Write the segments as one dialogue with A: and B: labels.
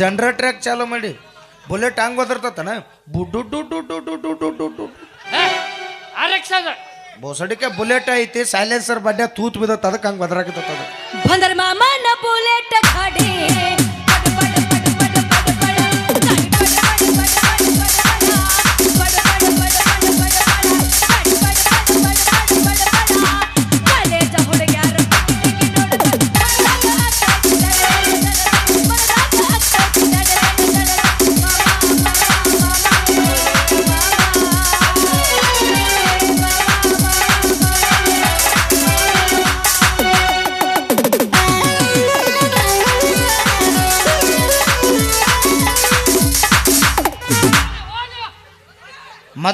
A: ಜನರೇಟ್ರ್ಯಾಕ್ ಚಾಲೂ ಮಾಡಿ. ಬುಲೆಟ್ ಹಂಗ್ ಒದರ್ತತನ? ಬುಡ್ಡು ಬೋಸಡಿಕೆ ಬುಲೆಟ್ ಐತಿ ಸೈಲೆನ್ಸರ್ ಬಡ್ಡೆ ತೂತ್ ಬಿದ್ದತ್ತ ಅದಕ್ಕೆ ಹಂಗೆ ಒದರಾಕತ್ತ
B: ಮಾಮ ಮಾಮನ ಬುಲೆಟ್ ಗಾಡಿ.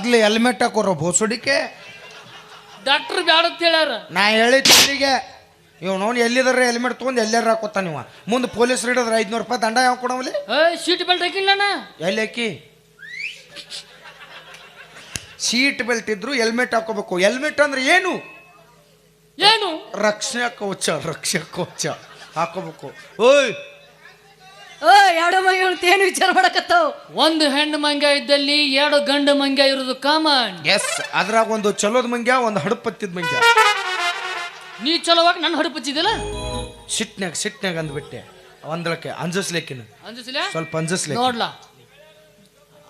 A: ಮೊದ್ಲು ಹೆಲ್ಮೆಟ್ ಹಾಕೋರು ಭೋಸುಡಿಕೆ.
C: ಡಾಕ್ಟರ್ ಬ್ಯಾಡ ಅಂತ ಹೇಳ್ಯಾರ.
A: ನಾ ಹೇಳಿ ತಿಂಡಿಗೆ ಇವ್ ನೋನ್ ಎಲ್ಲಿದಾರ ಹೆಲ್ಮೆಟ್ ತೊಗೊಂಡು ಎಲ್ಲಾರ ಹಾಕೋತ ನೀವ ಮುಂದೆ ಪೊಲೀಸ್ ಹಿಡಿದ್ರೆ ಐದ್ನೂರು ರೂಪಾಯಿ ದಂಡ ಯಾವ ಕೊಡವಲ್ಲಿ
C: ಏ ಸೀಟ್ ಬೆಲ್ಟ್ ಹಾಕಿಲ್ಲ ನಾ
A: ಎಲ್ಲಿ ಹಾಕಿ? ಸೀಟ್ ಬೆಲ್ಟ್ ಇದ್ರು ಹೆಲ್ಮೆಟ್ ಹಾಕೋಬೇಕು. ಹೆಲ್ಮೆಟ್ ಅಂದ್ರೆ ಏನು?
C: ಏನು?
A: ರಕ್ಷಣಾ ಕವಚ ರಕ್ಷಣೆ ಕವಚ ಹಾಕೋಬೇಕು. ಓಯ್!
B: ಎರಡು ಮೈ ಏನು ವಿಚಾರ ಮಾಡಕತ್ತಾವ?
C: ಒಂದು ಹೆಣ್ಣು ಮಂಗ್ಯ ಇದ್ದಲ್ಲಿ ಎರಡು ಗಂಡು ಮಂಗ ಇರೋದು ಕಾಮನ್
A: ಎಸ್ ಅದ್ರಾಗ ಒಂದು ಚಲೋದ್ ಮಂಗ್ಯ ಒಂದು ಹಡಪತ್ತಿದ ಮಂಗ್ಯ.
C: ನೀ ಚಲೋವಾಗಿ ನನ್ನ ಹಡಪಚ್ಚಿದಿಲ್ಲ
A: ಸಿಟ್ನ್ಯಾಗ ಸಿಟ್ನ್ಯಾಗ ಅಂದ್ಬಿಟ್ಟೆ. ಒಂದಳಕ್ಕೆ ಅಂಜಸ್ಲೇಕಿನ
C: ಅಂಜಿಸಿಲ್ಲ
A: ಸ್ವಲ್ಪ ಅಂಜಸ್ಲೇಕ
C: ನೋಡ್ಲಾ.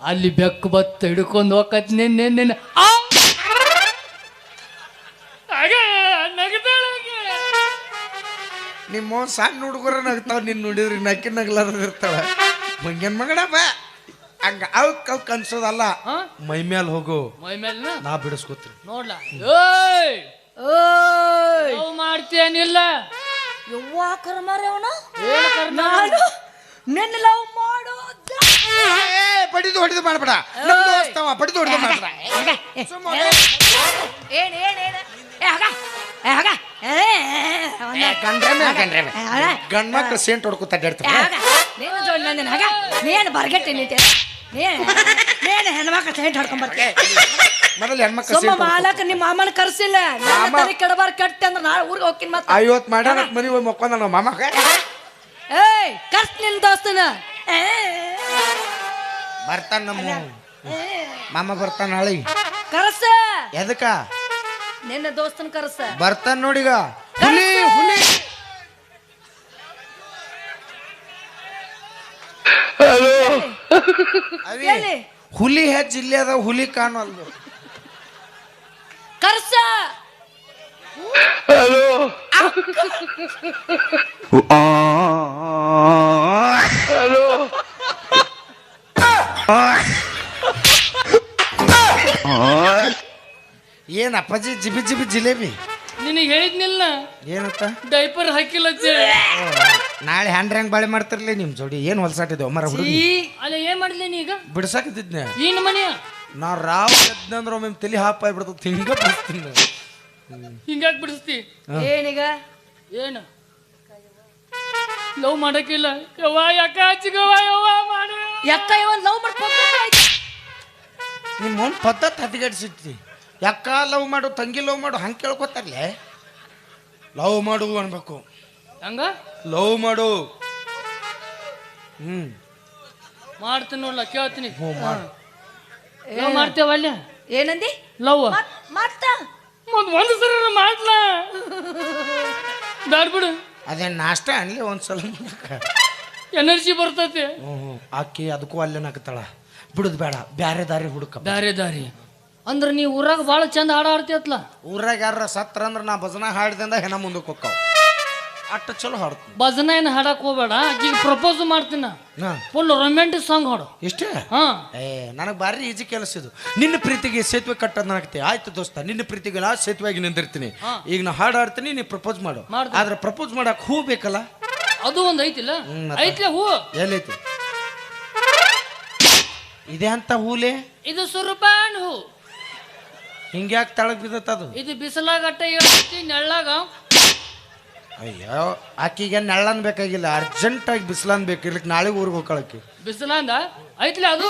C: ಅಲ್ಲಿ ಬೆಕ್ಕು ಬತ್ತ ಹಿಡ್ಕೊಂಡು ಹೋಗತ್ ನಿನ್ನೆ ನಿನ್ನೆ
A: ನಿಮ್ಮ ಸಣ್ಣ ಹುಡುಗರ ನಗ್ತಾವ ನಿನ್ ನೋಡಿದ್ರಿ ನಕ್ಕಿ ನಗ್ಲಾರ್ದ ಇರ್ತಾಳ ಮಗಡ ಮಗನ ಬಾ ಹಂಗ ಅವಕ್ ಅವಕ್ ಅನ್ಸೋದಲ್ಲ. ಮೈ ಮ್ಯಾಲ ಹೋಗು.
C: ಮೈ ಮೇಲೆ
A: ನಾ ಬಿಡಿಸ್ಕೊತೀನಿ
C: ನೋಡ್ಲಾ? ಏಯ್!
B: ಓಯ್
C: ನಾವು ಮಾಡ್ತೇನಿಲ್ಲ.
B: ಯವ್ವ ಕರ್ಮಾರೆ ಅವನ?
C: ಏನು ಕರ್ಮ
B: ನಾನು ನಿನ್ನ ಲವ್ ಮಾಡೋದ?
A: ಬಡಿದು ಹೊಡಿದು ಮಾಡ್ಬೇಡ. ನಮ್ ದೋಸ್ತವ ಬಡಿದು ಹೊಡಿದು ಮಾಡ್ಬೇಡ.
B: ಏನ್ ಏನ್ ಏನ್ ಏ ಹಗ. ಏ ಹಗ. ಏ
A: ಗಂಡ್ ಮಕ್ಳು ಸೇಂಟ್ ಹೊಡ್ಕೊತ ಅಡ್ಡಾಡ್ತಾರ
B: ನೀನು ಜೋಡಿ ನಂದಿನ ಹಗ. ನೀನು ಬರ್ಗೆಟ್ಟಿ ನಿಂತೆ. ನೀನು ನೀನು ಹೆಣ್ಮಕ್ಳು ಸೈಟ್
A: ಮೊದಲು ಹೆಣ್ಮಕ್ಳು
B: ಸುಮ್ಮ ಮಾಲಕ ನಿಮ್ಮ ಮಾಮನ ಕರ್ಸಿಲ್ಲ. ನಾ ತಲೆ ಕೆಡಬಾರ್ ಕಟ್ಟಿ ಅಂದ್ರೆ ನಾಳೆ ಊರಿಗೆ ಹೋಗ್ತೀನಿ ಮತ್ತೆ.
A: ಐವತ್ ಮಾಡ್ಯಾನ ಮನಿ ಹೋಗಿ ಮಕ್ಕೊಂದ ನಮ್ಮ ಮಾಮಗ
B: ಏಯ್ ಕರ್ಸ್ ದೋಸ್ತನ.
A: ಬರ್ತಾನ ನಮ್ಮ ಮಾಮ ಬರ್ತಾನ ನಾಳೆ.
B: ಕರ್ಸ.
A: ಎದಕ್ಕ?
B: ನಿನ್ನ ದೋಸ್ತನ ಕರ್ಸ
A: ಬರ್ತಾನ ನೋಡಿಗ ಹುಲಿ ಹುಲಿ ಅವಿ,
B: ಎಲ್ಲಿ?
A: ಹುಲಿ ಹೆಜ್ಜ ಇಲ್ಲಿ ಅದ ಹುಲಿ ಕಾಣಲ್ದು
B: ಕರ್ಸ
A: ಏನ್ ಅಪ್ಪಾಜಿ ಜಿಬಿ ಜಿಬಿ ಜಿಲೇಬಿ?
C: ನಿನಗೆ ಹೇಳಿದ್ನಿಲ್ಲ?
A: ಏನಪ್ಪ
C: ಡೈಪರ್ ಹಾಕಿಲ್ಲ ಅಂತ ಹೇಳಿ.
A: ನಾಳೆ ಹ್ಯಾಂಡ್ ರ್ಯಾಂಗ್ ಬಾಳೆ ಮಾಡ್ತಿರ್ಲಿ ನಿಮ್ ಜೋಡಿ. ಏನ್ ಹೊಲ್ಸಾಟಿದ್ವಿ ಅಮ್ಮರ ಹುಡುಗಿ?
C: ಅಲ್ಲ ಏನ್ ಮಾಡಿದ್ಲಿ ನೀ ಈಗ?
A: ಬಿಡ್ಸಾಕತ್ತಿದ್ನೆ
C: ಏನ್ ಮನೆಯ
A: ನಾ ರಾವ್ ಎದ್ನಂದ್ರ ಒಮ್ಮೆ ತಲಿ ಹಾಪ್ ಆಗ್ಬಿಡ್ತದ ಹಿಂಗ ಬಿಡ್ತೀನಿ
C: ಹಿಂಗಾಕ್ ಬಿಡಿಸ್ತಿ?
B: ಏನೀಗ?
C: ಏನು? ಲವ್ ಮಾಡಕ್ಕಿಲ್ಲ. ಯವ್ವ ಯಾಕ ಹಚ್ಚಿಗವ ಯವ್ವ ಮಾಡು.
B: ಯಾಕ ಇವನ್ ಲವ್ ಮಾಡ್ಕೊಂಡು
A: ನಿಮ್ಮ ಮನ್ ಪದ್ಧತಿ ಹದಿಗಡಿಸಿದ್ವಿ ಯಾಕ ಲವ್ ಮಾಡು ತಂಗಿ ಲವ್ ಮಾಡು ಹಂಗೆ ಕೇಳ್ಕೊತಾರಲೆ? ಲವ್ ಮಾಡು ಅನ್ಬೇಕು.
C: ಹಂಗ?
A: ಲವ್ ಮಾಡು. ಹ್ಮ್.
C: ಮಾಡ್ತೀನಿ ನೋಡ್ಲ ಕೇಳ್ತೀನಿ.
A: ಹ್ಞೂ ಮಾಡು.
C: ಲವ್ ಮಾಡ್ತೇವ ಅಲ್ಲೇ?
B: ಏನಂದಿ?
C: ಲವ್.
B: ಮಾಡ್ತ. ಮತ್ತ
C: ಒಂದ್ ಒಂದು ಸರಿ ಮಾಡ್ಲ? ಬ್ಯಾಡ್ ಬಿಡು.
A: ಅದೇ ನಾಷ್ಟ ಅನ್ಲಿ ಒಂದ್ಸಲ
C: ಎನರ್ಜಿ ಬರ್ತೈತಿ.
A: ಹ್ಞೂ ಹ್ಞೂ ಆಕಿ ಅದಕ್ಕೂ ಅಲ್ಲೇ ನಾಕತ್ತಾಳ ಬಿಡುದು ಬೇಡ ಬ್ಯಾರೆ ದಾರಿ ಹುಡುಕ.
C: ಬ್ಯಾರೆ ದಾರಿ. ಅಂದ್ರ ನೀ ಊರಾಗ ಭಾಳ ಚಂದ ಹಾಡು ಹಾಡ್ತಿಯತ್ಲ?
A: ಊರಾಗ ಯಾರ ಸತ್ರ ಅಂದ್ರೆ ನಾ ಭಜನ ಹಾಡಿದಿಂದ ಹೆಣ ಮುಂದಕ್ಕೆ ಹೋಗ್ತಾವ. ಅಟ್ಟ ಚಲೋ ಹಾಡ್ತೀನಿ.
C: ಭಜನ ಏನು ಹಾಡಕ್ ಹೋಗ್ಬೇಡ ಈಗ ಪ್ರಪೋಸ್ ಮಾಡ್ತೀನಿ. ಫುಲ್ ರೊಮ್ಯಾಂಟಿಕ್ ಸಾಂಗ್ ಹಾಡು.
A: ಇಷ್ಟೇ?
C: ಹಾ.
A: ಏ ನನಗೆ ಭಾರಿ ಈಜಿ ಕೆಲಸ ಇದು. ನಿನ್ನ ಪ್ರೀತಿಗೆ ಸೇತುವೆ ಕಟ್ಟೋದ್ ನಾಕತಿ ಆಯ್ತು ದೋಸ್ತ ನಿನ್ನ ಪ್ರೀತಿಗೆ ನಾ ಸೇತುವೆಗೆ ನಿಂದಿರ್ತೀನಿ. ಈಗ ನಾ ಹಾಡು ಹಾಡ್ತೀನಿ ನೀ ಪ್ರಪೋಸ್ ಮಾಡು.
C: ಮಾಡ್ತೀನಿ.
A: ಆದ್ರೆ ಪ್ರಪೋಸ್ ಮಾಡಕ್ ಹೂ ಬೇಕಲ್ಲ?
C: ಅದು ಒಂದ್ ಐತಿಲ್ಲ?
A: ಹ್ಮ್, ಮತ್ತೆ?
C: ಐತ್ಲೆ ಹೂ.
A: ಎಲ್ಲೈತಿ ಇದೆ ಅಂತ ಹೂಲೆ?
C: ಇದು ಸುರಪಾನ್ ಹೂ.
A: ಹಿಂಗ್ಯಾಕೆ ತಳಗ್ ಬಿದ್ದತ್ತದು
C: ಇದು ಬಿಸಿಲಾಗ ಅಟ್ಟ ಹೇಳ್ತಿ ನೆಳ್ಳಾಗ
A: ಅಯ್ಯೋ ಆಕಿಗೆ ನೆಳ್ಳನ್ ಬೇಕಾಗಿಲ್ಲ ಅರ್ಜೆಂಟ್ ಆಗಿ ಬಿಸಿಲನ್ ಬೇಕು ಇರ್ಲಿಕ್ಕೆ ನಾಳೆ ಊರಿಗೆ ಹೋಗ್ಕೊಳಕ್ಕೆ.
C: ಬಿಸಿಲಂದ ಐತ್ಲಿ ಅದು?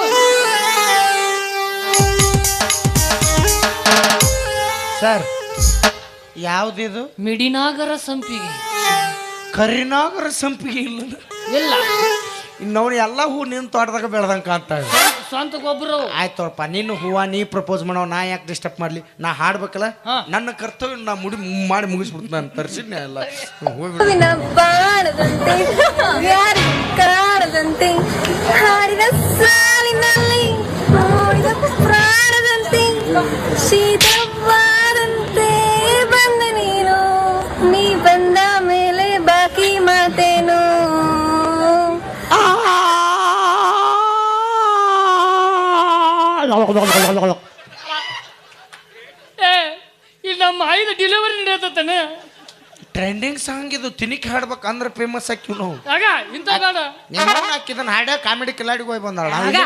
A: ಸರ್ ಯಾವ್ದಿದು?
C: ಮಿಡಿನಾಗರ ಸಂಪಿಗೆ.
A: ಕರಿನಾಗರ ಸಂಪಿಗೆ ಇಲ್ಲ.
C: ಇಲ್ಲ.
A: ಇನ್ನವನು ಎಲ್ಲ ಹೂ ನಿನ್ನ ತೋಟದಾಗ ಬೆಳ್ದಂಗ ಕಾಣ್ತಾಳೆ
C: ಸ್ವಂತ ಗೊಬ್ಬರ
A: ಆಯ್ತಪ್ಪ ನೀನು ಹೂವ ನೀ ಪ್ರಪೋಸ್ ಮಾಡೋ ನಾ ಯಾಕೆ ಡಿಸ್ಟರ್ಬ್ ಮಾಡ್ಲಿ? ನಾ ಹಾಡ್ಬೇಕಲ್ಲ? ನನ್ನ ಕರ್ತವ್ಯ ನಾ ಮುಡಿ ಮಾಡಿ ಮುಗಿಸ್ಬಿಡ್ತು ನಾನು ತರ್ಸಿದ್ನೆ ಎಲ್ಲ. ಹೋಗ್ಬಿಡು
D: ಹೂವಿನ ಸಾಲಿನಲ್ಲಿ ಪ್ರಾಣದಂತೆ
C: ಐದು ಡೆಲಿವರಿ ನಡೆಯತ್ತಾನೆ
A: ಟ್ರೆಂಡಿಂಗ್ ಸಾಂಗ್ ಇದು ತಿನಿಕ್ ಹಾಡ್ಬೇಕಂದ್ರೆ ಫೇಮಸ್ ಆಕಿವ್ ನಾವು
C: ಆಗ ಇಂಥ ಬೇಡ.
A: ನಿಮ್ಮ ಹಾಕಿದನ್ ಹಾಡ ಕಾಮಿಡಿ ಕಿಲಾಡಿಗೆ ಹೋಗಿ ಬಂದಾಳ?
B: ಆಗ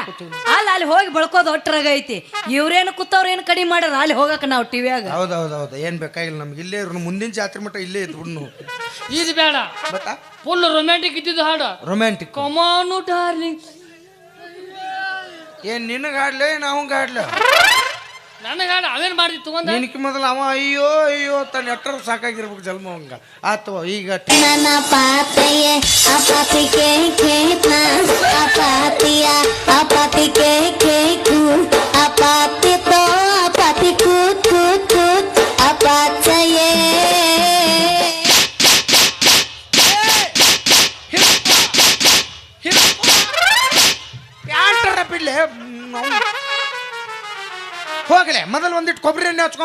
B: ಅಲ್ಲ ಅಲ್ಲಿ ಹೋಗಿ ಬಳ್ಕೋದು ಒಟ್ಟರಾಗ ಐತಿ. ಇವ್ರೇನು ಕೂತವ್ರ ಏನು ಕಡಿಮೆ ಮಾಡ್ಯಾರ ಅಲ್ಲಿ ಹೋಗಕ್ಕೆ ನಾವು ಟಿವಿಯಾಗ
A: ಹೌದ್ ಹೌದ್ ಹೌದು ಏನ್ ಬೇಕಾಗಿಲ್ಲ ನಮ್ಗೆ. ಇಲ್ಲೇ ಇರು ಮುಂದಿನ ಜಾತ್ರೆ ಮಟ್ಟ ಇಲ್ಲೇ ಇದ್ಬಿಡ್ನು
C: ಇದು ಬೇಡ.
A: ಬತ್ತಾ
C: ಫುಲ್ ರೊಮ್ಯಾಂಟಿಕ್ ಇದ್ದಿದ್ದು ಹಾಡು.
A: ರೊಮ್ಯಾಂಟಿಕ್
C: ಕಮಾನು ಡಾರ್ಲಿಂಗ್
A: ಏನ್ ನಿನಗೆ ಗಾಡ್ಲೇ ನಾವು ಹಾಡ್ಲೆ?
C: ನನಗೆ ಹಾಡು ಅವೇನು ಮಾಡ್ತಿ ತಗೊಂಡ?
A: ನಿನಕ್ಕೆ ಮೊದಲು ಅವ ಅಯ್ಯೋ ಅಯ್ಯೋ ತನ್ನ ಎಟ್ಟರ ಸಾಕಾಗಿರ್ಬೇಕು ಜನ್ಮ ಅವಂಗ. ಆತು ಈಗ
D: ನನ್ನ ಪಾತೆಯೇ ಅಪಾತಿಗೆ ಖೇತ್ನ ಅಪಾತಿಯ ಕೇ ಖೇಕು ಅಪಾತಿ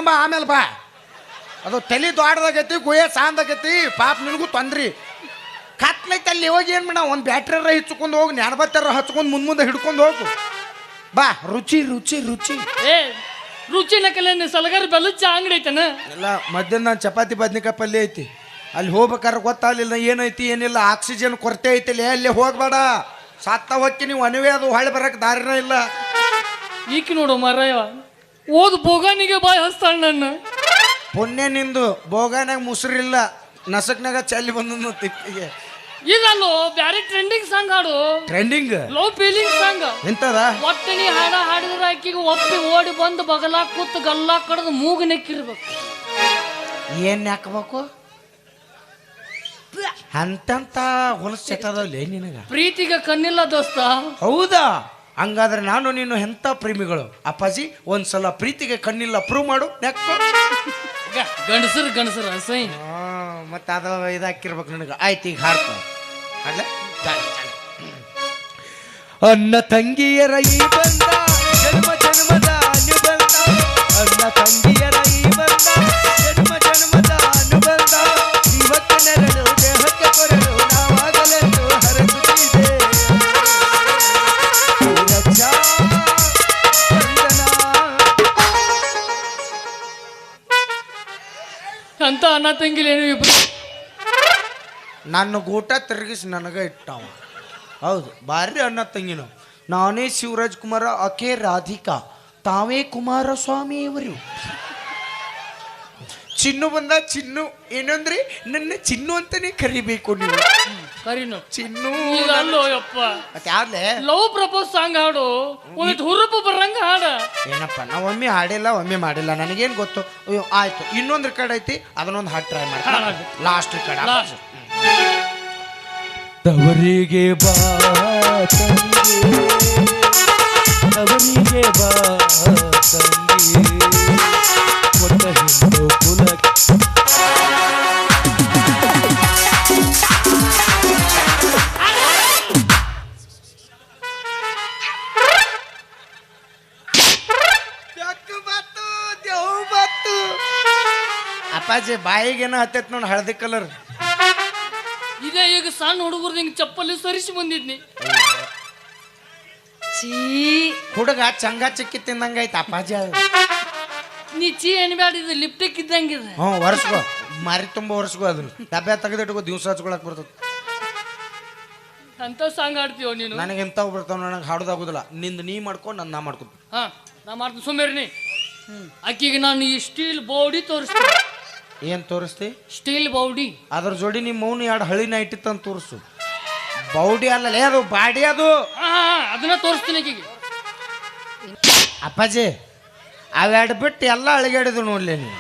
A: ಹಚ್ಕೊಂಬ ಆಮೇಲೆ ಬಾ. ಅದು ತಲೆ ದೊಡ್ಡದಾಗೈತಿ ಗುಹೆ ಸಾಂದಾಗೈತಿ ಪಾಪ ನಿನಗೂ ತೊಂದ್ರಿ. ಕತ್ಲೈತೆ ಅಲ್ಲಿ ಹೋಗಿ ಏನು ಮೇಡಮ್ ಒಂದು ಬ್ಯಾಟ್ರಿಯರ ಹಿಚ್ಕೊಂಡು ಹೋಗಿ ನೆನಬತ್ತರ ಹಚ್ಕೊಂಡು ಮುಂದೆ ಮುಂದೆ ಹಿಡ್ಕೊಂಡು ಹೋಗು. ಬಾ ರುಚಿ ರುಚಿ ರುಚಿ.
C: ಏ ರುಚಿನ ಕಲೆ ಸಲಗರ್ ಬೆಲ್ಲಚ್ಚ ಅಂಗಡಿ ಐತನ?
A: ಎಲ್ಲ ಮಧ್ಯಾಹ್ನ ಚಪಾತಿ ಬದ್ನಿಕಾಯಿ ಪಲ್ಯ ಐತಿ. ಅಲ್ಲಿ ಹೋಗ್ಬೇಕಾದ್ರೆ ಗೊತ್ತಾಗಲಿಲ್ಲ ಏನೈತಿ ಏನಿಲ್ಲ ಆಕ್ಸಿಜನ್ ಕೊರತೆ ಐತಿಲ್ಲ ಅಲ್ಲಿ ಹೋಗ್ಬೇಡ. ಸತ್ತ ಹೊಕ್ಕಿ ನೀವು ಅನುವೇ ಅದು ಹೊಳೆ ಬರಕ್ಕೆ ದಾರಿನ ಇಲ್ಲ.
C: ಈಕಿ ನೋಡು ಮರಯ್ಯ ಓದ್ ಬೋಗಾನಿಗೆ ಬಾಯ್ ಹಸ್ತಾಳ ನನ್ನ.
A: ಪುಣ್ಯ ನಿಂದು. ಬೋಗಾನಾಗ ಮುಸುರಿಲ್ಲ. ನಸಕ್ನಾಗ ಚಲ್ಲಿ ಬಂದ ತಿಪ್ಪಿಗೆ.
C: ಈಗ ಅಲ್ಲೋ ಬ್ಯಾರೆ ಟ್ರೆಂಡಿಂಗ್ ಸಾಂಗ್ ಹಾಡು.
A: ಟ್ರೆಂಡಿಂಗ್
C: ಲವ್ ಫೀಲಿಂಗ್ ಸಾಂಗ್
A: ಎಂತದ?
C: ಒಟ್ಟು ನೀ ಹಾಡ ಹಾಡಿದ್ರ ಆಕಿಗೆ ಒಪ್ಪಿ ಓಡಿ ಬಂದು ಬಗಲ ಕೂತ್ ಗಲ್ಲ ಕಡ್ದು ಮೂಗು ನೆಕ್ಕಿರ್ಬೇಕು.
A: ಏನ್ ಹಾಕ್ಬೇಕು ಅಂತಂತ ಹೊಲಸ್ ಚೆಟ್ಟದಲ್ಲೇ ನಿನಗ?
C: ಪ್ರೀತಿಗೆ ಕಣ್ಣಿಲ್ಲ ದೋಸ್ತ.
A: ಹೌದಾ? ಹಂಗಾದ್ರೆ ನಾನು ನೀನು ಎಂತ ಪ್ರೇಮಿಗಳು? ಅಪ್ಪಾಜಿ ಒಂದ್ಸಲ ಪ್ರೀತಿಗೆ ಕಣ್ಣಿಲ್ಲ ಪ್ರೂವ್ ಮಾಡು. ನೆಕ್ಕು
C: ಗಂಡಸರು ಗಂಡಸರು ಅಸೈ
A: ಮತ್ತೆ ಅದ ಇದಾಕಿರ್ಬೇಕು ನನಗೆ. ಆಯ್ತು ಈಗ ಹಾಡ್ತ ಅನ್ನ ತಂಗಿಯರ ಈ ಬಂದ ಜನ್ಮ ಜನ್ಮದ ಅನ್ನ ತಂಗಿಯರ ಈ ಬಂದ
C: ಅಂತ ಅಣ್ಣ ತಂಗಿಲೇನು ಇಬ್ರು?
A: ನನ್ನ ಗೂಟ ತಿರುಗಿಸಿ ನನಗೆ ಇಟ್ಟವ. ಹೌದು ಭಾರಿ ಅಣ್ಣ ತಂಗಿನ. ನಾನೇ ಶಿವರಾಜ್ ಕುಮಾರ ಅಕೆ ರಾಧಿಕಾ. ತಾವೇ ಕುಮಾರಸ್ವಾಮಿ ಇವರು. ಚಿನ್ನು ಬಂದ ಚಿನ್ನು ಏನಂದ್ರೆ? ನನ್ನ ಚಿನ್ನು ಅಂತಾನೆ ಕರಿಬೇಕು ನೀವು.
C: ಕರಿನು.
A: ಚಿನ್ನು
C: ಈಗ ಅಲ್ಲೋ ಯಪ್ಪ.
A: ಮತ್ತೆ ಯಾವ್ಲೆ
C: ಲವ್ ಪ್ರಪೋಸ್ ಸಾಂಗ್ ಹಾಡು. ಒಂದಿಟ್ಟು ಹುರುಪು ಬರಂಗ ಹಾಡ.
A: ಏನಪ್ಪ ನಾ ಒಮ್ಮೆ ಹಾಡಿಲ್ಲ ಒಮ್ಮೆ ಮಾಡಿಲ್ಲ. ನನಗೇನು ಗೊತ್ತು? ಅಯ್ಯೋ ಆಯ್ತು. ಇನ್ನೊಂದು ರೆಕಾರ್ಡ್ ಐತಿ ಅದನ್ನೊಂದು ಹಾಡು ಟ್ರೈ ಮಾಡಿ. ಲಾಸ್ಟ್ ರೆಕಾರ್ಡ್ ತವರಿಗೆ ಬಾ ತಂಗಿ. ತವರಿಗೆ ಬಾ ತಂಗಿ. ಕೊಟ್ಟ ಬಾಯಿಗೆ ಬಾಯಿಗೇನೋ ಹತ್ತೈತ್ ನೋಡಿ ಹಳದಿ ಕಲರ್
C: ಇದೇ ಈಗ ಸಣ್ಣ ಹುಡುಗರು ಹಿಂಗೆ ಚಪ್ಪಲಿ ಸರಿಸಿ ಬಂದಿದ್ನಿ.
B: ಚೀ
A: ಹುಡುಗ ಚಂಗ ಚಿಕ್ಕಿ ತಿಂದಂಗೈತೆ ಅಪ್ಪಾಜಿ ಅದು.
C: ನೀ ಚೀ ಎನ್ಬ್ಯಾಡಿದ ಲಿಪ್ಟಿಕ್ ಇದ್ದಂಗಿದೆ
A: ಹ್ಞೂ ಒರೆಸ್ಕೋ. ಮಾರಿ ತುಂಬ ಒರೆಸ್ಕೋ ಅದನ್ನ ಡಬ್ಬೆ ತೆಗೆದಿಟ್ಕೋ ದಿವಸ ಹಚ್ಕೊಳಕ್ ಬರ್ತದೆ
C: ಅಂತ ಸಾಂಗ್ ಹಾಡ್ತೀವ ನೀನು?
A: ನನಗೆ ಎಂಥವು ಬರ್ತಾವ ನನಗೆ ಹಾಡೋದಾಗೋದಿಲ್ಲ ನಿಂದು ನೀ ಮಾಡ್ಕೊ ನಾನು ನಾ ಮಾಡ್ಕೊ
C: ಹಾ ನಾ ಮಾಡ್ತೀನಿ. ಸುಮ್ಮನೆ ಅಕ್ಕಿಗೆ ನಾನು ಈ ಸ್ಟೀಲ್ ಬೌಡಿ ತೋರಿಸ್ತೀನಿ.
A: ಏನು ತೋರಿಸ್ತಿ?
C: Steel body.
A: ಅದ್ರ ಜೋಡಿ ನಿಮ್ಮ ಮೌನ ಎರಡು ಹಳಿನ ಇಟ್ಟಿತ್ತಂತ ತೋರಿಸು. ಬೌಡಿ ಅಲ್ಲಲೇ ಅದು ಬಾಡಿ ಅದು.
C: ಅದನ್ನ ತೋರಿಸ್ತೀನಿ ಅಪ್ಪಾಜಿ
A: ಅಪ್ಪಾಜಿ ಅವೆರಡು ಬಿಟ್ಟು ಎಲ್ಲ ಅಳಿಗಾಡಿದ್ರು ನೋಡ್ಲಿ ನೀನು.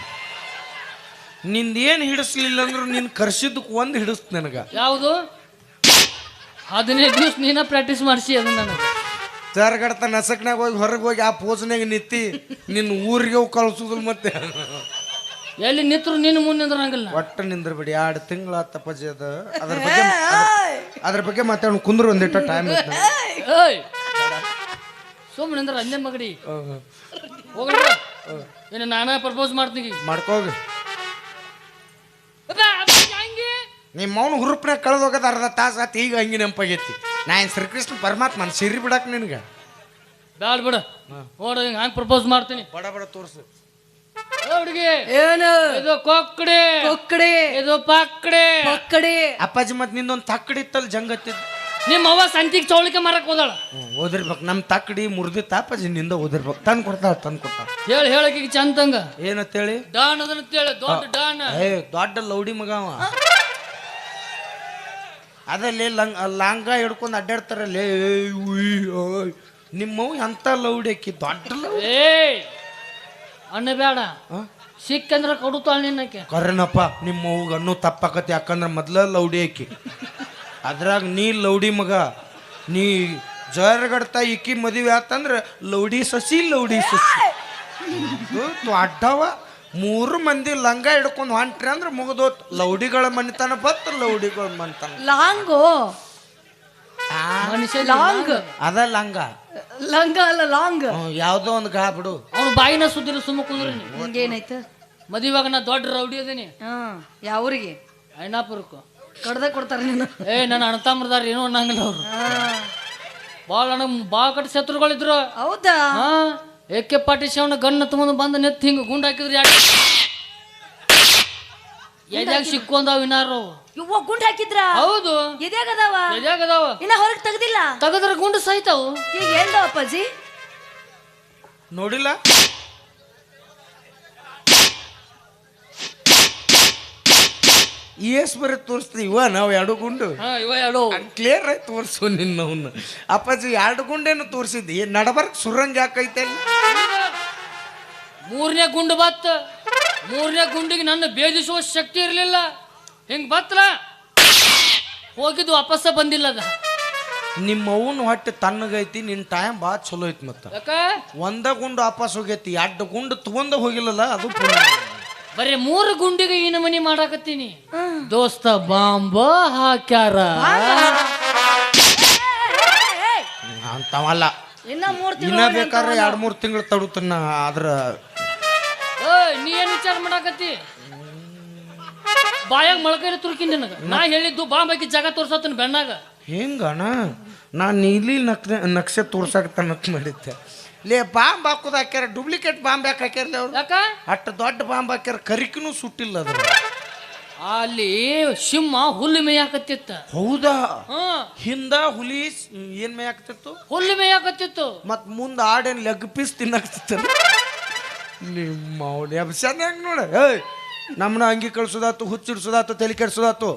A: ನಿಂದು ಏನು ಹಿಡಿಸ್ಲಿಲ್ಲ ಅಂದ್ರು ನೀನು ಕರ್ಸಿದ್ದಕ್ಕೆ ಒಂದು ಹಿಡಿಸ್ತು ನನಗೆ.
C: ಯಾವುದು? ಹದಿನೈದು ದಿವಸ ನೀನ ಪ್ರಾಕ್ಟೀಸ್ ಮಾಡಿಸಿ ಅದು ನನಗೆ.
A: ಜರ್ಗಡ್ತ ನಸಕ್ನಾಗ ಹೋಗಿ ಹೊರಗೆ ಹೋಗಿ ಆ ಪೋಸ್ನಾಗ ನಿತ್ತಿ ನಿನ್ನ ಊರಿಗೆ ಹೋಗಿ ಕಳ್ಸುದಿಲ್ಲ ಮತ್ತೆ.
C: ಎಲ್ಲಿ ನಿಂತ್ರು ನಿನ್ನ ಮುಂದೆ ನಿಂದ್ರಂಗಿಲ್ಲ
A: ಒಟ್ಟು ನಿಂದ್ರಬೇಡಿ ಎರಡು ತಿಂಗಳ ತಪ್ಪಜಿ ಅದ. ಅದ್ರ ಬಗ್ಗೆ ಅದ್ರ- ಬಗ್ಗೆ ಮಾತಾಡೋಣ ಕುಂದ್ರು ಒಂದಿಟ್ಟ ಟೈಮ್
C: ಏಯ್ ಸುಮ್ಮನೆ ನಿಂದ್ರ ಅಂಜನ್ ಮಗಡಿ. ಹೋಗ್ಲಿ ಏನು ನಾನೇ ಪ್ರಪೋಸ್ ಮಾಡ್ತೀನಿ
A: ಮಾಡ್ಕೋಗಿ. ನಿಮ್ಮ ಮೌನ ಹುರುಪ್ನ ಕಳೆದೋಗದ ಹೋಗೋದು ಅರ್ಧ ತಾಸು ಆತು ಈಗ ಹಂಗೆ ನೆನಪಾಗೈತಿ. ನಾ ಏನು ಶ್ರೀಕೃಷ್ಣ ಪರಮಾತ್ಮನ ಸಿರಿ ಬಿಡಕ್ ನಿನಗೆ?
C: ಬ್ಯಾಡ ಬಿಡ. ನೋಡ ಹಿಂಗೆ ಹಂಗೆ ಪ್ರಪೋಸ್ ಮಾಡ್ತೀನಿ.
A: ಬಡ ಬಡ ತೋರಿಸು.
C: ಹುಡುಗಿ.
B: ಏನು?
C: ಇದು ಕೊಕ್ಕಡೆ.
B: ಕೊಕ್ಕಡೆ.
C: ಇದು ಪಕ್ಕಡಿ
B: ಪಕ್ಕಡಿ
A: ಅಪ್ಪಾಜಿ ಮತ್ ನಿಂದೊಂದ್ ತಕ್ಕಡಿ ಇತ್ತಲ್ಲ ಜಂಗತ್ತಿದ್.
C: ನಿಮ್ಮ ಅವ್ವ ಸಂತಿಗೆ ಚೌಳಿಕೆ ಮಾರಕ್ ಹೋದಾಳ.
A: ಓದಿರ್ಬೇಕು. ನಮ್ಮ ತಕ್ಕಡಿ ಮುರ್ದಿತ್ತ ಅಪ್ಪಾಜಿ ನಿಂದ ಓದಿರ್ಬೇಕು. ತಂದ್ ಕೊಡ್ತಾಳ ತಂದ್ ಕೊಡ್ತಾಳ.
C: ಹೇಳಿ ಹೇಳಕ್ಕೆ ಚಂದಂಗ
A: ಏನಂತೇಳಿ
C: ಡಾನ್ ಅದನ್ನ ತೇಳಿ ದೊಡ್ಡ ಡಾನ್.
A: ಏ ದೊಡ್ಡ ಲೌಡಿ ಮಗ ಅವ. ಅದಲ್ಲಿ ಲಂಗ್ ಲಾಂಗ ಹಿಡ್ಕೊಂಡು ಅಡ್ಡಾಡ್ತಾರಲ್ಲೇ ನಿಮ್ಮವು ಎಂತ ಲೌಡಿ ಆಕಿ ದೊಡ್ಡ ಲೌಡಿ.
C: ಏಯ್ ಅಣ್ಣ ಬೇಡ. ಸಿಕ್ಕಂದ್ರ ಕೊಡುತ್ತಾಳ ನಿನ್ನಕ್ಕೆ.
A: ಕರೆನಪ್ಪ ನಿಮ್ಮ ಅವ್ಗ ಅನ್ನೋ ತಪ್ಪಾಕತಿ ಯಾಕಂದ್ರೆ ಮೊದ್ಲ ಲೌಡಿ ಆಕಿ. ಅದ್ರಾಗ ನೀ ಲೌಡಿ ಮಗ. ನೀ ಜರ್ಗಡ್ತಾ ಇಕ್ಕಿ ಮದುವೆ ಆತಂದ್ರೆ ಲೌಡಿ ಸಸಿ ಲೌಡಿ ಸಸಿ. ಅಡ್ಡವ. ದೊಡ್ಡವ ಮೂರು ಮಂದಿ ಲಂಗ ಹಿಡ್ಕೊಂಡು ಹೊಂಟ್ರಿ ಅಂದ್ರೆ ಮುಗಿದೋತ್. ಲೌಡಿಗಳ ಮನಿತನ ಬತ್ತ ಲೌಡಿಗಳ ಮನಿತನ.
B: ಲಾಂಗು.
C: ಮನುಷ್ಯ
B: ಲಾಂಗ್.
A: ಅದ ಲಂಗ.
B: ಲಂಗ ಅಲ್ಲ ಲಾಂಗ್.
A: ಯಾವ್ದೋ ಒಂದು ಗಾ ಬಿಡು.
C: ಅವ್ನು ಬಾಯಿನ ಸುದ್ದಿಲ್ಲ ಸುಮ್ಮ ಕುಂದ್ರಿ
B: ಹಿಂಗೇನಾಯ್ತು?
C: ಮದುವೆವಾಗ ನಾ ದೊಡ್ಡ ರೌಡಿ ಅದೀನಿ.
B: ಹಾ ಯಾವ್ರಿಗೆ
C: ಐನಾಪುರಕ್ಕೂ
B: ಕಡ್ದ ಕೊಡ್ತಾರ ನೀನು.
C: ಏ ನನ್ನ ಅಣ್ತಾಮ್ರದಾರ ಏನೋ ಅನ್ನಂಗಿಲ್ಲ ಅವ್ರು.
B: ಬಾಳ
C: ಭಾಳ ಅಣ್ಣ ಭಾಳ ಕಟ್ಟ ಶತ್ರುಗಳಿದ್ರು.
B: ಹೌದಾ?
C: ಹಾ ಏಕೆ ಪಾಟಿ ಗನ್ನ ತುಂಬ ಬಂದು ನೆತ್ತಿ ಹಿಂಗ ಗುಂಡ ಹಾಕಿದ್ರು ಯಾಕೆ? ಎದ್ಯಾಗ ಸಿಕ್ಕೊಂಡಾವ ಇನ್ನಾರು?
B: ಇವ್ವ ಗುಂಡ್ ಹಾಕಿದ್ರ?
C: ಹೌದು.
B: ಎದ್ಯಾಗದಾವ?
C: ಎದ್ಯಾಗ ಅದಾವ
B: ಇನ್ನ ಹೊರಗೆ ತೆಗ್ದಿಲ್ಲ?
C: ತೆಗದ್ರ ಗುಂಡು ಸಾಯ್ತಾವು
B: ಈಗ ಎಲ್ಲೋ ಅಪ್ಪಾಜಿ?
A: ನೋಡಿಲ್ಲ? ಎಸ್ ಬರೀ ತೋರಿಸ್ತೀವಿ. ಇವ ನಾವು ಎರಡು ಗುಂಡು.
C: ಹಾ ಇವ ಎರಡು.
A: ಕ್ಲಿಯರ್ ಆಗಿ ತೋರಿಸು ನಿನ್ನವನ್ನ ಅಪ್ಪಾಜಿ ಎರಡು ಗುಂಡೇನು ತೋರಿಸಿದ್ದಿ? ನಡಬರ್ಕ್ ಸುರಂಗ್ ಯಾಕೈತೆ?
C: ಮೂರನೇ ಗುಂಡು ಬತ್ತ ಮೂರನೇ ಗುಂಡಿಗೆ ನನ್ನ ಭೇದಿಸುವ ಶಕ್ತಿ ಇರಲಿಲ್ಲ. ಹಿಂಗ್ ಬತ್ತಲ ಹೋಗಿದ್ದು ವಾಪಸ್ಸ ಬಂದಿಲ್ಲ ಅದ
A: ನಿಮ್ಮ ಅವನ ಹೊಟ್ಟೆ ತಣ್ಣಗೈತಿ ನಿನ್ನ ಟೈಮ್ ಭಾಳ ಚಲೋ ಐತಿ ಮತ್ತ.
C: ಯಾಕ?
A: ಒಂದ ಗುಂಡು ವಾಪಸ್ ಹೋಗೈತಿ ಎರಡು ಗುಂಡು ತಗೊಂಡ ಹೋಗಿಲ್ಲಲ್ಲ ಅದು ಪುಣ್ಯ.
C: ಬರೀ ಮೂರು ಗುಂಡಿಗೆ ಈನ ಮನಿ ಮಾಡಾಕತ್ತೀನಿ. ದೋಸ್ತ ಬಾಂಬ ಹಾಕ್ಯಾರ.
A: ಅಂತವಲ್ಲ.
B: ಇನ್ನ ಮೂರ್
A: ಇನ್ನ
B: ತಿಂಗಳು
A: ಬೇಕಾದ್ರೆ ಎರಡು ಮೂರು ತಿಂಗಳು ತಡುತ್ತನ್ನ ಆದ್ರ
C: ಏಯ್ ನೀ ಏನ್ ಮಾಡಾಕತ್ತಿ ಬಾಯಾಗ ಮೊಳಕೈಲಿ ತುರ್ಕಿ ನಿನಗ. ನಾ ಹೇಳಿದ್ದು ಬಾ ಬೈಕಿ ಜಾಗ ತೋರ್ಸತ್ತನ ಬೆಣ್ಣಾಗ.
A: ಹೆಂಗಣ ನಾನು ನೀಲಿ ನಕ್ಷೆ ನಕ್ಷೆ ತೋರ್ಸಾಕತ್ತನ್ನತ್ ಮಾಡಿದ್ದೆ. ಲೇ ಬಾಂಬ್ ಹಾಕೋದು ಹಾಕ್ಯಾರ ಡೂಪ್ಲಿಕೇಟ್ ಬಾಂಬ್ ಯಾಕೆ ಹಾಕ್ಯಾರಲ್ಲ ಅವ್ರು?
C: ಯಾಕ?
A: ಅಷ್ಟು ದೊಡ್ಡ ಬಾಂಬ್ ಹಾಕ್ಯಾರ ಕರಿಕಿನೂ ಸುಟ್ಟಿಲ್ಲ ಅದ್ರ
C: ಅಲ್ಲಿ ಸಿಂಹ ಹುಲ್ಲು ಮೇಯಾಕತ್ತಿತ್ತ.
A: ಹೌದಾ?
C: ಹಾ.
A: ಹಿಂದ ಹುಲಿ ಏನ್ ಮೇಯಾಕತ್ತಿತ್ತು?
C: ಹುಲ್ಲು ಮೇಯಾಕತ್ತಿತ್ತು.
A: ಮತ್ ಮುಂದ ಆಡೇನ್ ಲೆಗ್ ಪೀಸ್ ತಿನ್ನಕ್ತಿತ್ತು ನಿಮ್ಮ ಹೆಂಗ್ ನೋಡ? ಏಯ್ ನಮ್ಮನ್ನ ಅಂಗಿ ಕಳ್ಸೋದಾತು ಹುಚ್ಚಿಡ್ಸೋದಾತು ತಲೆ ಕೆಡ್ಸೋದಾತು.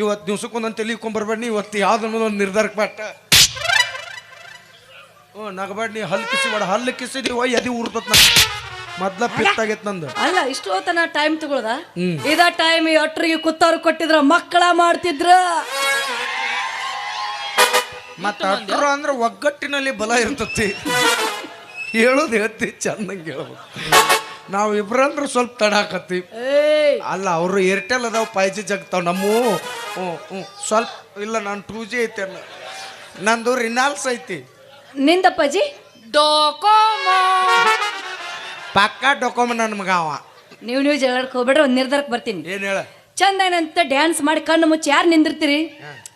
A: ಇವತ್ತು ದಿವ್ಸಕ್ಕೊಂದೊಂದು ತಲೆ ಇಕ್ಕೊಂಬರ್ಬೇಡಿ ಇವತ್ತು ಯಾವ್ದನ್ನ ಒಂದು ನಿರ್ಧಾರಕ್ಕೆ ಬಟ್ಟ. ಓ ನಗಬೇಡ ನೀ ಹಲ್ಲು ಕಿಸಿ ಬೇಡ ಹಲ್ಲು ಓ ಎದಿ ಉರ್ತತ್ ನನ್ ಮೊದ್ಲ ಆಗೈತ್ ನಂದು.
B: ಅಲ್ಲ ಇಷ್ಟು ಹೊತ್ತನ ಟೈಮ್ ತಗೊಳ್ದ. ಇದ ಟೈಮ್ ಈ ಒಟ್ಟರಿಗೆ ಕುತ್ತವ್ರು ಕೊಟ್ಟಿದ್ರ ಮಕ್ಕಳ ಮಾಡ್ತಿದ್ರ?
A: ಮತ್ತೆ ಅಟ್ರು ಅಂದ್ರೆ ಒಗ್ಗಟ್ಟಿನಲ್ಲಿ ಬಲ ಇರ್ತತಿ. ಹೇಳೋದು ಹೇಳ್ತಿ ಚಂದಂಗೆ ಹೇಳ್ಬೇಕು. ನಾವು ಇಬ್ರಂದ್ರೆ ಸ್ವಲ್ಪ ತಡಾಕತ್ತೀವಿ
B: ಏಯ್!
A: ಅಲ್ಲ ಅವರು ಏರ್ಟೆಲ್ ಅದಾವ ಫೈ ಜಿ ಜಗ್ತಾವ ನಮ್ಮೂ. ಹ್ಞೂ ಹ್ಞೂ. ಸ್ವಲ್ಪ ಇಲ್ಲ ನಾನು ಟೂ ಜಿ ಐತೆ ಅಲ್ಲ. ನಂದು ರಿನಾಲ್ಸ್ ಐತಿ.
B: ನಿಂದಪ್ಪಾಜಿ
C: ಡೋಕೋಮೋ
A: ಪಕ್ಕ ಡೊಕೊಮ ನನ್ನ ಮಗ ಅವ.
B: ನೀವು ನೀವು ಜಗಳಕ್ಕೆ ಹೋಗ್ಬೇಡ್ರಿ ಒಂದು ನಿರ್ಧಾರಕ್ಕೆ ಬರ್ತೀನಿ.
A: ಏನು ಹೇಳ?
B: ಚಂದನಂತ ಡ್ಯಾನ್ಸ್ ಮಾಡಿ ಕಣ್ಣು ಮುಚ್ಚಿ ಯಾರು ನಿಂದಿರ್ತೀರಿ?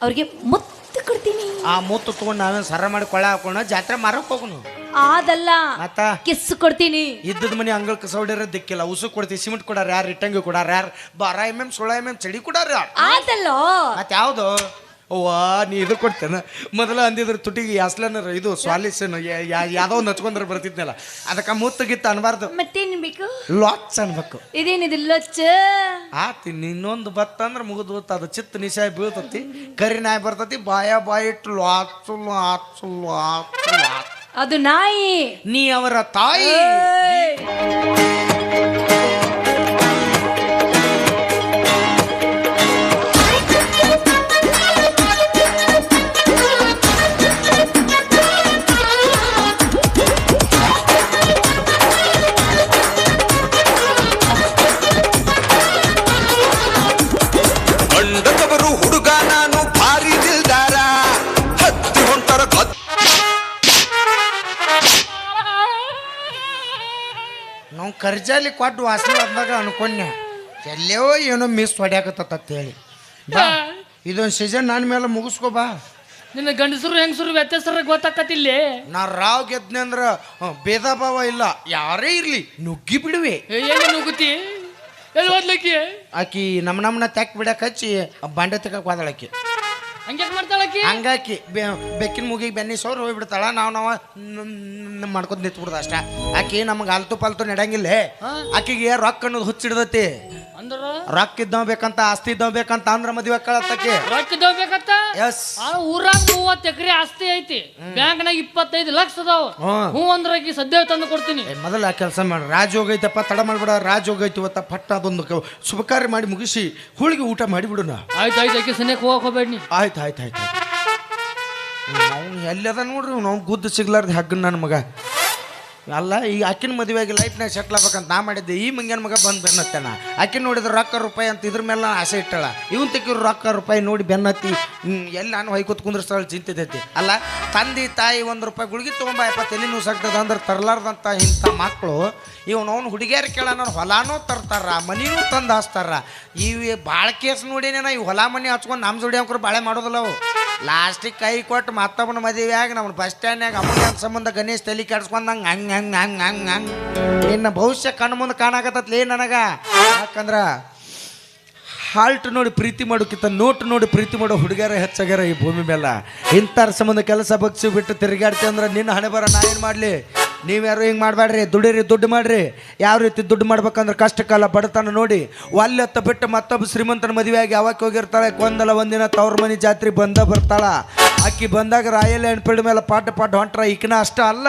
B: ಅವ್ರಿಗೆ ಮುತ್ತು ಕೊಡ್ತೀನಿ.
A: ಆ ಮುತ್ತು ತೊಗೊಂಡು ನಾವೇನು ಸರ ಮಾಡಿ ಕೊಳ ಹಾಕೋಣ ಜಾತ್ರೆ ಮಾರಕ್ಕೆ ಹೋಗೋಣ
B: ಆದಲ್ಲ.
A: ಮತ್ತ?
B: ಕಿಸ್ ಕೊಡ್ತೀನಿ.
A: ಇದ್ದದ ಮನೆ ಅಂಗಳ ಕಸೌಡಿರ ದಿಕ್ಕಿಲ್ಲ. ಉಸು ಕೊಡ್ತೀವಿ ಸಿಮೆಂಟ್ ಕೊಡಾರ ಯಾರು ಇಟ್ಟಂಗಿ ಕೊಡಾರ ಯಾರು ಬಾರ ಎಂ ಎಂ ಸೊಳ ಎಂ ಎಂ ಚಡಿ ಕೊಡಾರ ಯಾರು?
B: ಆದಲ್ಲೋ?
A: ಮತ್ತೆ ಯಾವ್ದು? ಅವ್ವಾ ನೀ ಇದು ಕೊಡ್ತೇನೆ. ಮೊದಲ ಅಂದಿದ್ರ ತುಟಿಗೆ ಯಾಸ್ಲನರ ಇದು ಸ್ವಾಲಿಸನ್ ಯಾವ್ದೋ ಒಂದು ಹಚ್ಕೊಂಡ್ರೆ ಬರ್ತಿದ್ನಲ್ಲ. ಅದಕ್ಕೆ ಮುತ್ತು ಗಿತ್ತು ಅನ್ಬಾರ್ದು.
B: ಮತ್ತೇನ್ ಬೇಕು?
A: ಲಾಚ್ ಅನ್ಬೇಕು.
B: ಇದೇನಿದು ಲೊಚ್ಚ?
A: ಆತಿ ಇನ್ನೊಂದು ಬತ್ತ ಅಂದ್ರೆ ಮುಗಿದು ಅದು ಚಿತ್ತ ನಿಶಾಯ ಬೀಳ್ತತಿ. ಕರಿ ನಾಯಿ ಬರ್ತತಿ. ಬಾಯ ಬಾಯಿ ಇಟ್ಟು ಲಾಟ್ಸ್ ಲಾಟ್ಸ್ ಲಾಚು
B: ಅದು ನಾಯಿ.
A: ನೀ ಅವರ ತಾಯಿ. ಕರ್ಜಾಲಿ ಕೊಟ್ಟು ವಾಸನೆ ಬಂದಾಗ ಅನ್ಕೊಂಡೆ ಎಲ್ಲೋ ಏನೋ ಮಿಸ್ ಹೊಡ್ಯಾಕತ್ತೇಳಿ ಬಾ ಇದೊಂದು ಸೀಸನ್ ನನ್ನ ಮೇಲೆ ಮುಗಿಸ್ಕೋ ಬಾ.
C: ನಿನ್ನ ಗಂಡಸರು ಹೆಂಗಸರು ವ್ಯತ್ಯಾಸರ ಗೊತ್ತಾಕತಿಲ್ಲ
A: ನಾ ರಾವ್ ಗೆದ್ನೆ ಅಂದ್ರ ಭೇದ ಭಾವ ಇಲ್ಲ. ಯಾರೇ ಇರ್ಲಿ ನುಗ್ಗಿ ಬಿಡುವೆ.
C: ಏನು ನುಗ್ಗುತ್ತಿ? ಎಲ್ಲಿ ಓದ್ಲಿಕ್ಕೆ?
A: ಆಕಿ ನಮ್ಮ ನಮ್ಮನ್ನ ತೆಕ್ ಬಿಡಕ್ ಹಚ್ಚಿ ಬಂಡೆ ತೆಗಕ್ಕೆ ಹೋದಳಕಿ
C: ಹಂಗ್ಯಾಕ್ ಮಾಡ್ತಾಳಕಿ
A: ಹಂಗಾಕಿ ಬೆಕ್ಕಿನ ಮುಗಿಗೆ ಬೆನ್ನಿ ಸೋರ್ ಹೋಗ್ಬಿಡ್ತಾಳ. ನಾವು ನಾವು ಮಾಡ್ಕೊತ ನಿಂತ್ಬಿಡ್ದ ಅಷ್ಟ. ಆಕಿ ನಮ್ಗೆ ಅಲ್ತು ಪಾಲ್ತು ನಡೆಯಂಗಿಲ್ಲ
C: ಹಾ.
A: ಆಕಿಗೆ ರೊಕ್ಕ ಅನ್ನೋದು ಹುಚ್ಚಿಡ್ದತಿ.
C: ಅಂದ್ರ
A: ರೊಕ್ಕ ಇದ್ದವ್ ಬೇಕಂತ ಆಸ್ತಿ ಇದ್ದವ್ ಬೇಕಂತ ಅಂದ್ರ ಮದ್ವೆ ಕಳತ್ತಕ್ಕೆ
C: ರೊಕ್ಕ ಇದ್ದೋಗ್ಬೇಕತ್ತ
A: ಎಸ್
C: ಆ ಊರಾಗ ಮೂವತ್ತು ಎಕರೆ ಆಸ್ತಿ ಐತಿ. ಬ್ಯಾಂಕ್ನಾಗ ಇಪ್ಪತ್ತೈದು ಲಕ್ಷ ಅದಾವ.
A: ಹ್ಮ್.
C: ಹ್ಞೂ ಅಂದ್ರ ಆಕಿ ಸದ್ಯ ತಂದು ಕೊಡ್ತೀನಿ.
A: ಮೊದಲ ಕೆಲಸ ಮಾಡಿ. ರಾಜ್ ಹೋಗೈತಪ್ಪ ತಡ ಮಾಡ್ಬೇಡ. ರಾಜ್ ಹೋಗೈತಿ ಇವತ್ತ ಪಟ್ಟ ಅದೊಂದು ಕ- ಶುಭ ಕಾರ್ಯ ಮಾಡಿ ಮುಗಿಸಿ ಹುಳಿಗೆ ಊಟ ಮಾಡಿಬಿಡೋಣ
C: ಆಯ್ತು ಆಯ್ತು ಆಕಿ ಸನ್ಯಕ್ಕೆ ಹೋಗಕ್ ಹೋಗ್ಬೇಡ ನೀ.
A: ಆಯ್ತು ಆಯ್ತು ಆಯ್ತು ಆಯ್ತು. ಅವ್ನು ಎಲ್ಲದ ನೋಡ್ರಿ ಅವ್ನು ಗುದ್ದು ಸಿಗ್ಲಾರ್ದು ಹಗ್ಗ ನನ್ನ ಮಗ. ಅಲ್ಲ, ಈ ಅಕ್ಕಿನ ಮದುವೆಗೆ ಲೈಫ್ನಾಗ ಸೆಟ್ಲ್ ಆಗ್ಬೇಕಂತ ನಾ ಮಾಡಿದ್ದೆ. ಈ ಮಂಗ್ಯನ ಮಗ ಬಂದು ಬೆನ್ನತ್ತೇನ? ಅಕ್ಕಿ ನೋಡಿದ್ರೆ ರೊಕ್ಕ ರೂಪಾಯಿ ಅಂತ ಇದ್ರ ಮೇಲೆ ನಾನು ಆಸೆ ಇಟ್ಟಳ. ಇವನ್ ತಕ್ಕಿರು ರೊಕ್ಕ ರೂಪಾಯಿ ನೋಡಿ ಬೆನ್ನತ್ತಿ ಎಲ್ಲಿ ನಾನು ಹೊಯ್ಕೊತ್ ಕುಂದ್ರಸ್ತಾಳ ಚಿಂತಿದೈತಿ ಅಲ್ಲ, ತಂದೆ ತಾಯಿ ಒಂದು ರೂಪಾಯಿ ಗುಳಿಗೆ ತೊಗೊಂಬ, ಯಪ್ಪ, ತಲೆ ನುಸಾಗ್ತದ ಅಂದ್ರೆ ತರಲಾರ್ದಂಥ ಇಂಥ ಮಕ್ಕಳು ಇವನು ಅವ್ನು ಹುಡುಗಿಯರು ಕೇಳೋಣ ಹೊಲಾನೂ ತರ್ತಾರ ಮನೆಯೂ ತಂದು ಹಾಸ್ತಾರ. ಇವು ಭಾಳ ಕೇಸ್ ನೋಡಿನೇನ, ಈ ಹೊಲ ಮನೆ ಹಚ್ಕೊಂಡು ನಮ್ಮ ಜೋಡಿ ಅಂಕರು ಬಾಳೆ ಮಾಡೋದಿಲ್ಲ ಅವು. ಲಾಸ್ಟಿಗೆ ಕೈ ಕೊಟ್ಟು ಮತ್ತೊಬ್ಬನ ಮದುವೆಯಾಗ ನಮ್ಮ ಬಸ್ ಸ್ಟ್ಯಾಂಡ್ನಾಗ ಅಮ್ಮನ ಸಂಬಂಧ ಗಣೇಶ್ ತಲೆ ಕೆಡ್ಸ್ಕೊಂಡಂಗೆ ಹಂಗೆ ಹಂಗೆ ಹಂಗೆ ಹಂಗೆ ಹಂಗೆ. ಇನ್ನು ಭವಿಷ್ಯ ಕಣ್ಣು ಮುಂದೆ ಕಾಣಕತ್ತತ್ಲೇ ನನಗೆ? ಯಾಕಂದ್ರೆ ಹಾಲ್ಟ್ ನೋಡಿ ಪ್ರೀತಿ ಮಾಡೋಕ್ಕಿಂತ ನೋಟ್ ನೋಡಿ ಪ್ರೀತಿ ಮಾಡೋ ಹುಡುಗರ ಹೆಚ್ಚಾಗ್ಯಾರ ಈ ಭೂಮಿ ಮೇಲೆ. ಇಂಥರ ಸಂಬಂಧ ಕೆಲಸ ಬಗ್ಸಿ ಬಿಟ್ಟು ತಿರುಗಾಡ್ತಿ ಅಂದ್ರೆ ನಿನ್ನ ಹಣೆ ಬರ ನಾ ಏನು ಮಾಡಲಿ? ನೀವ್ಯಾರು ಹಿಂಗೆ ಮಾಡಬೇಡ್ರಿ ದುಡೀರಿ, ದುಡ್ಡು ಮಾಡ್ರಿ. ಯಾವ ರೀತಿ ದುಡ್ಡು ಮಾಡ್ಬೇಕಂದ್ರೆ ಕಷ್ಟ ಕಾಲ ಬಡತನ ನೋಡಿ. ಒಲ್ಲೆತ್ತ ಬಿಟ್ಟು ಮತ್ತೊಬ್ಬ ಶ್ರೀಮಂತನ ಮದುವೆಯಾಗಿ ಯಾವಾಗ ಹೋಗಿರ್ತಾಳೆ? ಕೊಂದಲ ಒಂದಿನ ತವ್ರ ಮನೆ ಜಾತ್ರೆ ಬಂದ ಬರ್ತಾಳ. ಅಕ್ಕಿ ಬಂದಾಗ ರಾಯಲ್ ಎನ್ಫೀಲ್ಡ್ ಮೇಲೆ ಪಾಟ ಪಾಟ ಹೊಂಟ್ರ ಈಕಿನ ಅಷ್ಟ ಅಲ್ಲ.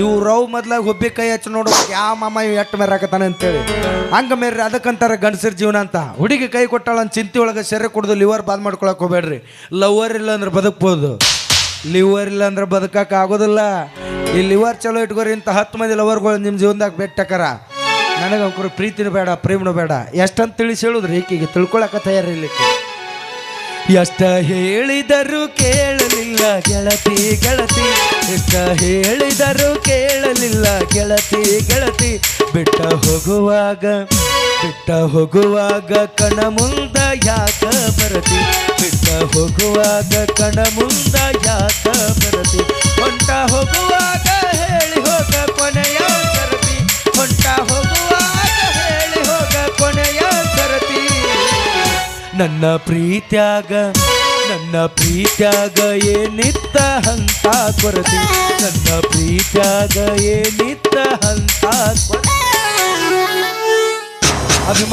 A: ಇವು ರವ್ ಮೊದ್ಲಾಗ ಹುಬ್ಬಿ ಕೈ ಹಚ್ಚಿ ನೋಡ್ಬೇಕು ಯಾವ ಮಾಮ ಇವ್ ಎಟ್ಟು ಮೇರಾಕತಾನೆ ಅಂತೇಳಿ. ಹಂಗ ಮೇರ್ರಿ ಅದಕ್ಕಂತಾರೆ ಗಂಡಸರ ಜೀವನ ಅಂತ. ಹುಡುಗಿ ಕೈ ಕೊಟ್ಟಾಳ ಚಿಂತೆ ಒಳಗೆ ಸೆರೆ ಕುಡ್ದು ಲಿವರ್ ಬಾದ್ ಮಾಡ್ಕೊಳಕ್ ಹೋಗ್ಬೇಡ್ರಿ. ಲವರ್ ಇಲ್ಲ ಅಂದ್ರೆ ಬದುಕ್ಬೋದು. ಲಿವರ್ ಇಲ್ಲ ಅಂದ್ರೆ ಬದುಕಕ್ಕೆ ಆಗೋದಿಲ್ಲ. ಈ ಲಿವರ್ ಚಲೋ ಇಟ್ಕೋರಿ ಇಂಥ ಹತ್ತು ಮಂದಿ ಲವರ್ಗಳು ನಿಮ್ಮ ಜೀವನದಾಗ ಬೆಟ್ಟಕರ ನನಗೆ ಒಂಕರು ಪ್ರೀತಿನೂ ಬೇಡ, ಪ್ರೇಮನೂ ಬೇಡ. ಎಷ್ಟಂತ ತಿಳಿಸಿ ಹೇಳುದ್ರಿ ಈಕಿಗೆ? ತಿಳ್ಕೊಳಕ ತಯಾರಿರ್ಲಿಕ್ಕೆ ಎಷ್ಟ ಹೇಳಿದರು ಕೇಳಲಿಲ್ಲ ಗೆಳತಿ ಗೆಳತಿ. ಎಷ್ಟ ಹೇಳಿದರು ಕೇಳಲಿಲ್ಲ ಗೆಳತಿ ಗೆಳತಿ. ಬಿಟ್ಟ ಹೋಗುವಾಗ ಬಿಟ್ಟ ಹೋಗುವಾಗ ಕಣ ಮುಂದ ಯಾಕ ಬರತಿ? ಬಿಟ್ಟ ಹೋಗುವಾಗ ಕಣ ಮುಂದ ಯಾಕ ಬರತಿ? ಹೊಂಟ ಹೋಗುವಾಗ ಹೇಳಿ ಹೋಗ ಕೊನೆಯ ಸರತಿ. ಹೊಂಟ ಹೋಗುವಾಗ ಹೇಳಿ ಹೋಗ ಕೊನೆಯ ಸರತಿ. ನನ್ನ ಪ್ರೀತ್ಯಾಗ ನನ್ನ ಪ್ರೀತ್ಯಾಗ ಏನಿತ್ತ ಹಂತ ಕೊರತಿ? ನನ್ನ ಪ್ರೀತ್ಯಾಗ ಏನಿತ್ತ ಹಂತ ಕೊರತಿ? 아줌마